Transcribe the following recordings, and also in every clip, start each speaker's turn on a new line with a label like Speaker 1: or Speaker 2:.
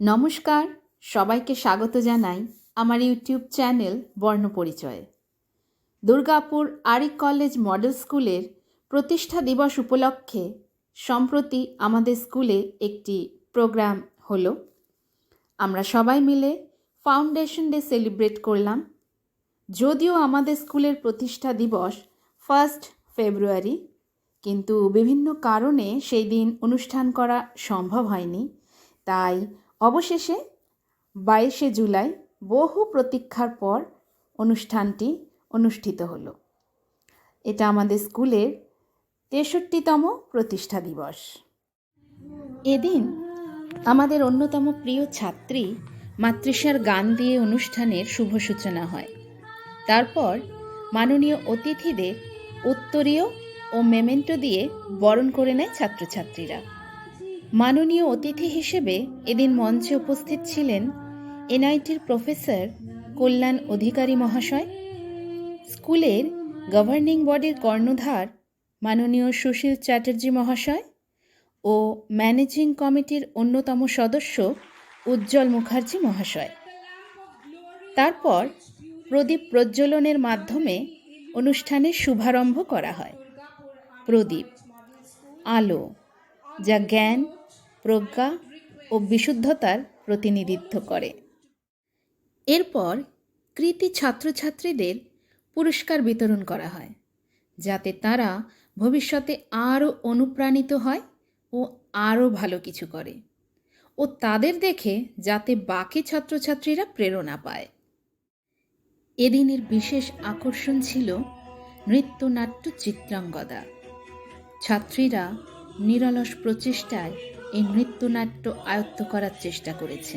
Speaker 1: নমস্কার, সবাইকে স্বাগত জানাই আমার ইউটিউব চ্যানেল বর্ণপরিচয়ে। দুর্গাপুর আরিক কলেজ মডেল স্কুলের প্রতিষ্ঠা দিবস উপলক্ষে সম্প্রতি আমাদের স্কুলে একটি প্রোগ্রাম হলো। আমরা সবাই মিলে ফাউন্ডেশন ডে সেলিব্রেট করলাম। যদিও আমাদের স্কুলের প্রতিষ্ঠা দিবস ফার্স্ট ফেব্রুয়ারি, কিন্তু বিভিন্ন কারণে সেই দিন অনুষ্ঠান করা সম্ভব হয়নি। তাই অবশেষে বাইশে জুলাই বহু প্রতীক্ষার পর অনুষ্ঠানটি অনুষ্ঠিত হলো। এটা আমাদের স্কুলের তেষট্টিতম প্রতিষ্ঠা দিবস। এদিন আমাদের অন্যতম প্রিয় ছাত্রী মাতৃষার গান দিয়ে অনুষ্ঠানের শুভ সূচনা হয়। তারপর মাননীয় অতিথিদের উত্তরীয় ও মেমেন্টো দিয়ে বরণ করে নেয় ছাত্রছাত্রীরা। মাননীয় অতিথি হিসেবে এদিন মঞ্চে উপস্থিত ছিলেন এনআইটির প্রফেসর কল্যাণ অধিকারী মহাশয়, স্কুলের গভর্নিং বডির কর্ণধার মাননীয় সুশীল চ্যাটার্জি মহাশয় ও ম্যানেজিং কমিটির অন্যতম সদস্য উজ্জ্বল মুখার্জি মহাশয়। তারপর প্রদীপ প্রজ্বলনের মাধ্যমে অনুষ্ঠানের শুভারম্ভ করা হয়। প্রদীপ, আলো, যা জ্ঞান প্রজ্ঞা ও বিশুদ্ধতার প্রতিনিধিত্ব করে। এরপর কৃতি ছাত্রছাত্রীদের পুরস্কার বিতরণ করা হয়, যাতে তারা ভবিষ্যতে আরও অনুপ্রাণিত হয় ও আরও ভালো কিছু করে ও তাদের দেখে যাতে বাকি ছাত্রছাত্রীরা প্রেরণা পায়। এদিনের বিশেষ আকর্ষণ ছিল নৃত্যনাট্য চিত্রাঙ্গদা। ছাত্রীরা নিরলস প্রচেষ্টায় এই নৃত্যনাট্য আয়ত্ত করার চেষ্টা করেছে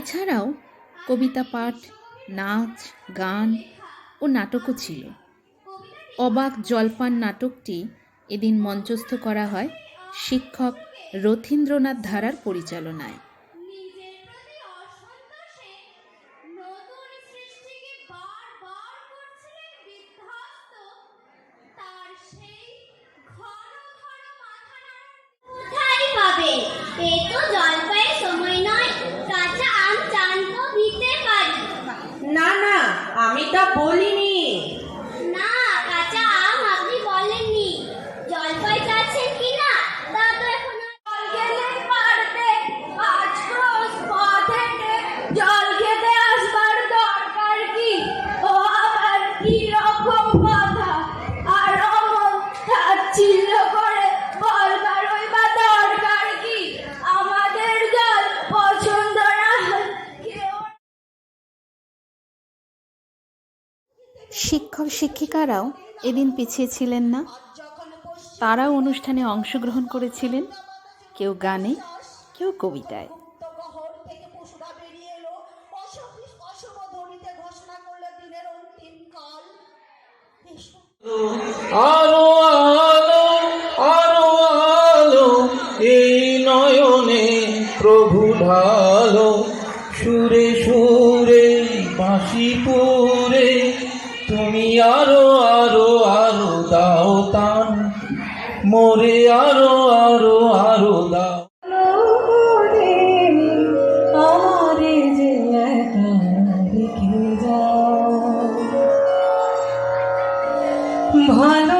Speaker 1: এছাড়াও কবিতা পাঠ, নাচ, গান ও নাটকও ছিল। অবাক জলপান নাটকটি এদিন মঞ্চস্থ করা হয় শিক্ষক রথীন্দ্রনাথ ধারার পরিচালনায়।
Speaker 2: নিজের প্রতি অসন্তোষে আমি তা
Speaker 3: বলিনি
Speaker 1: শিক্ষক শিক্ষিকারাও এদিন পিছিয়ে ছিলেন না। তারাও অনুষ্ঠানে অংশগ্রহণ করেছিলেন। কেউ গানে, কেউ কবিতায়।
Speaker 4: আলো আলো আলো আলো, এই নয়নে প্রভু ঢালো। সুরে সুরে বাঁশি তুমি আরও আরও আরও দাও তান। মোরে আরও আরও আরও দাও।
Speaker 5: ভালো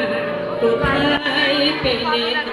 Speaker 5: কোথায় পেলে